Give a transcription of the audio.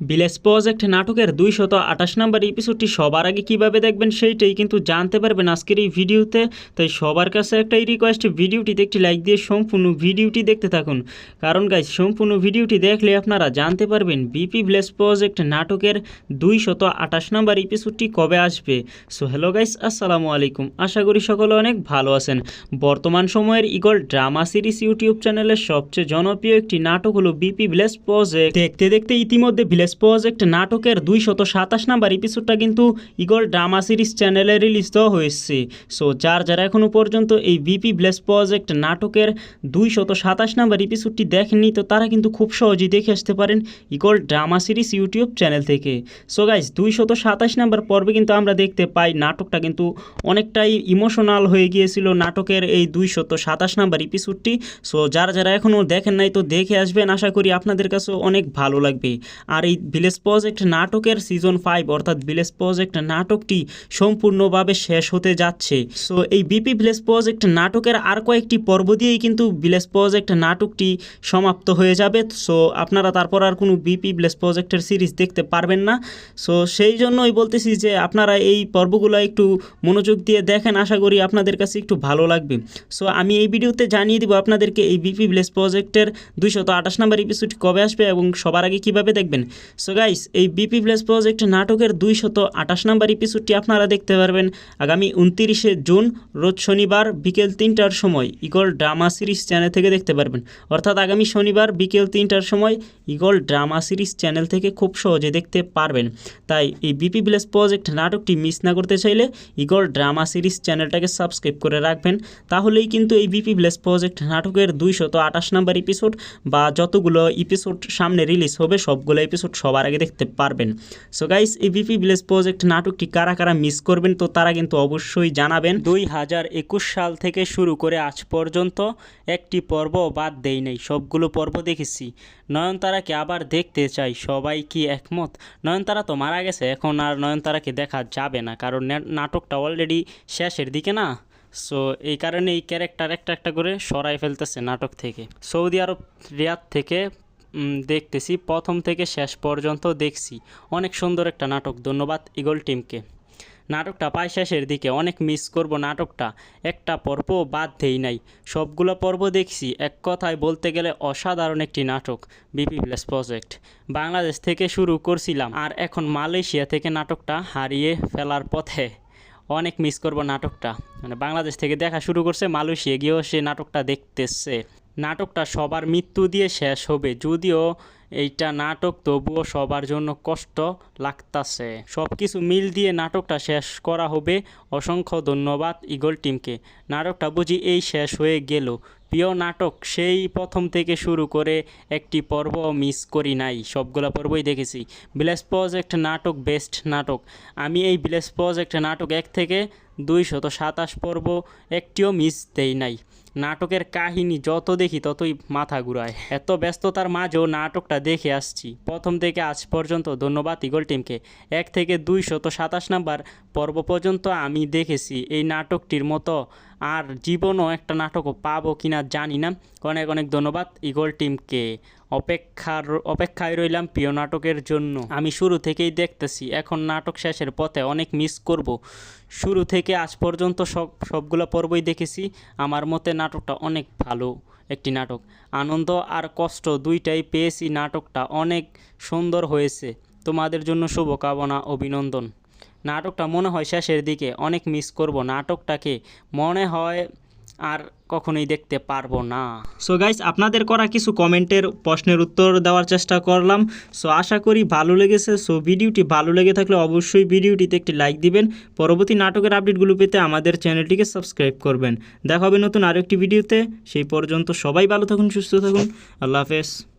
Village project নাটকের দুইশত আঠাশ নাম্বার এপিসোডটি সবার আগে কীভাবে দেখবেন সেইটাই কিন্তু জানতে পারবেন আজকের এই ভিডিওতে। তাই সবার কাছে একটাই রিকোয়েস্ট ভিডিওটিতে একটি লাইক দিয়ে সম্পূর্ণ ভিডিওটি দেখতে থাকুন। কারণ গাইজ সম্পূর্ণ ভিডিওটি দেখলে আপনারা জানতে পারবেন বিপি ভিলেজ প্রজেক্ট নাটকের দুইশত আঠাশ নাম্বার এপিসোডটি কবে আসবে। সো হ্যালো গাইস আসসালামু আলাইকুম। আশা করি সকলে অনেক ভালো আছেন। বর্তমান সময়ের ইগল ড্রামা সিরিজ ইউটিউব চ্যানেলের সবচেয়ে জনপ্রিয় একটি নাটক হলো বিপি ভিলেজ প্রজেক্ট দেখতে দেখতে ইতিমধ্যে ভিলেজ প্রজেক্ট নাটকের দুইশত সাতাশ নাম্বার এপিসোডটা কিন্তু ইগল ড্রামা সিরিজ চ্যানেলে রিলিজ দেওয়া হয়েছে। সো যার যারা এখনও পর্যন্ত এই বিপি ভিলেজ প্রজেক্ট নাটকের দুইশত সাতাশ নাম্বার এপিসোডটি দেখেননি, তো তারা কিন্তু খুব সহজেই দেখে আসতে পারেন eagle drama series YouTube channel থেকে। সো গাইজ দুইশত সাতাশ নাম্বার পর্বে কিন্তু আমরা দেখতে পাই নাটকটা কিন্তু অনেকটাই ইমোশনাল হয়ে গিয়েছিল নাটকের এই দুইশত সাতাশ নাম্বার এপিসোডটি সো যারা যারা এখনও দেখেন নাই, তো দেখে আসবেন। আশা করি আপনাদের কাছেও অনেক ভালো লাগবে। আর এই ভিলেজ প্রজেক্ট নাটকের সিজন ফাইভ অর্থাৎ ভিলেজ প্রজেক্ট নাটকটি সম্পূর্ণভাবে শেষ হতে যাচ্ছে। সো এই বিপি ভিলেজ প্রজেক্ট নাটকের আর কয়েকটি পর্ব দিয়েই কিন্তু ভিলেজ প্রজেক্ট নাটকটি সমাপ্ত হয়ে যাবে। সো আপনারা তারপর আর কোনো বিপি ভিলেজ প্রজেক্টের সিরিজ দেখতে পারবেন না। সো সেই জন্যই বলতেছি যে আপনারা এই পর্বগুলো একটু মনোযোগ দিয়ে দেখেন। আশা করি আপনাদের কাছে একটু ভালো লাগবে। সো আমি এই ভিডিওতে জানিয়ে দিব আপনাদেরকে এই বিপি ভিলেজ প্রজেক্টের দুইশত আঠাশ নাম্বার এপিসোড কবে আসবে এবং সবার আগে কীভাবে দেখবেন। সো গাইস এই বিপি ভিলেজ প্রজেক্ট নাটকের দুইশত আঠাশ নাম্বার এপিসোডটি আপনারা দেখতে পারবেন আগামী উনতিরিশে জুন, রোজ শনিবার বিকেল তিনটার সময় ইগল ড্রামা সিরিজ চ্যানেল থেকে দেখতে পারবেন। অর্থাৎ আগামী শনিবার বিকেল তিনটার সময় ইগল ড্রামা সিরিজ চ্যানেল থেকে খুব সহজে দেখতে পারবেন। তাই এই বিপি ভিলেজ প্রজেক্ট নাটকটি মিস না করতে চাইলে ইগল ড্রামা সিরিজ চ্যানেলটাকে সাবস্ক্রাইব করে রাখবেন। তাহলেই কিন্তু এই বিপি ভিলেজ প্রজেক্ট নাটকের দুইশত আঠাশ নাম্বার এপিসোড বা যতগুলো এপিসোড সামনে রিলিজ হবে, সবগুলো এপিসোড সবার আগে দেখতে পারবেন। সো গাইস এই বিপি ভিলেজ প্রজেক্ট নাটকটি কারা কারা মিস করবেন তো তারা কিন্তু অবশ্যই জানাবেন। দুই হাজার একুশ সাল থেকে শুরু করে আজ পর্যন্ত একটি পর্ব বাদ দেই নাই, সবগুলো পর্ব দেখেছি। নয়নতারাকে আবার দেখতে চাই, সবাই কি একমত? নয়নতারা তো মারা গেছে, এখন আর নয়নতারাকে দেখা যাবে না, কারণ নাটকটা অলরেডি শেষের দিকে না। সো এই কারণে এই ক্যারেক্টার একটা একটা করে সরাই ফেলতেছে নাটক থেকে। সৌদি আরব, রিয়াদ থেকে দেখতেছি। প্রথম থেকে শেষ পর্যন্ত দেখছি। অনেক সুন্দর একটা নাটক। ধন্যবাদ ইগল টিমকে। নাটকটা প্রায় শেষের দিকে। অনেক মিস করব নাটকটা। একটা পর্ব বাদ দেই নাই। সবগুলো পর্ব দেখছি। এক কথায় বলতে গেলে অসাধারণ একটি নাটক, বিপি প্লাস প্রজেক্ট। বাংলাদেশ থেকে শুরু করছিলাম আর এখন মালয়েশিয়া থেকে নাটকটা হারিয়ে ফেলার পথে। অনেক মিস করব নাটকটা। মানে বাংলাদেশ থেকে দেখা শুরু করছে, মালয়েশিয়া গিয়েও সে নাটকটা দেখতেছে। নাটকটা সবার মৃত্যু দিয়ে শেষ হবে, যদিও এইটা নাটক তবুও সবার জন্য কষ্ট লাগতাছে। সব কিছু মিল দিয়ে নাটকটা শেষ করা হবে। অসংখ্য ধন্যবাদ ইগল টিমকে। নাটকটা বুঝি এই শেষ হয়ে গেল। প্রিয় নাটক, সেই প্রথম থেকে শুরু করে একটি পর্ব মিস করি নাই। সবগুলো পর্বই দেখেছি। ভিলেজ প্রজেক্ট নাটক বেস্ট নাটক। আমি এই ভিলেজ প্রজেক্ট নাটক এক থেকে দুই শত সাতাশ পর্ব একটিও মিস দেই নাই। নাটকের কাহিনী যত দেখি ততই মাথা ঘুরায়। এত ব্যস্ততার মাঝেও নাটকটা দেখে আসছি। প্রথম থেকে আজ পর্যন্ত ধন্যবাদ ইগল টিমকে। এক থেকে দুই শত সাতাশ নাম্বার পর্ব পর্যন্ত আমি দেখেছি এই নাটকটির মতো আর জীবনও একটা নাটকও পাবো কিনা জানি না। অনেক অনেক ধন্যবাদ ইগল টিমকে। অপেক্ষার, অপেক্ষায় রইলাম প্রিয় নাটকের জন্য। আমি শুরু থেকেই দেখতেছি, এখন নাটক শেষের পথে অনেক মিস করব। শুরু থেকে আজ পর্যন্ত সব, সবগুলো পর্বই দেখেছি। আমার মতে নাটকটা অনেক ভালো একটি নাটক। আনন্দ আর কষ্ট দুইটাই পেয়েছি নাটকটা অনেক সুন্দর হয়েছে। তোমাদের জন্য শুভকামনা, অভিনন্দন। নাটকটা মনে হয় শেষের দিকে, অনেক মিস করব। নাটকটাকে মনে হয় আর কখনোই দেখতে পারব না। সো গাইস আপনাদের করা কিছু কমেন্টের প্রশ্নের উত্তর দেওয়ার চেষ্টা করলাম। সো আশা করি ভালো লেগেছে। সো ভিডিওটি ভালো লেগে থাকলে অবশ্যই ভিডিওটিতে একটি লাইক দিবেন। পরবর্তী নাটকের আপডেটগুলো পেতে আমাদের চ্যানেলটিকে সাবস্ক্রাইব করবেন। দেখা হবে নতুন আরেকটি ভিডিওতে। সেই পর্যন্ত সবাই ভালো থাকুন, সুস্থ থাকুন। আল্লাহ হাফেজ।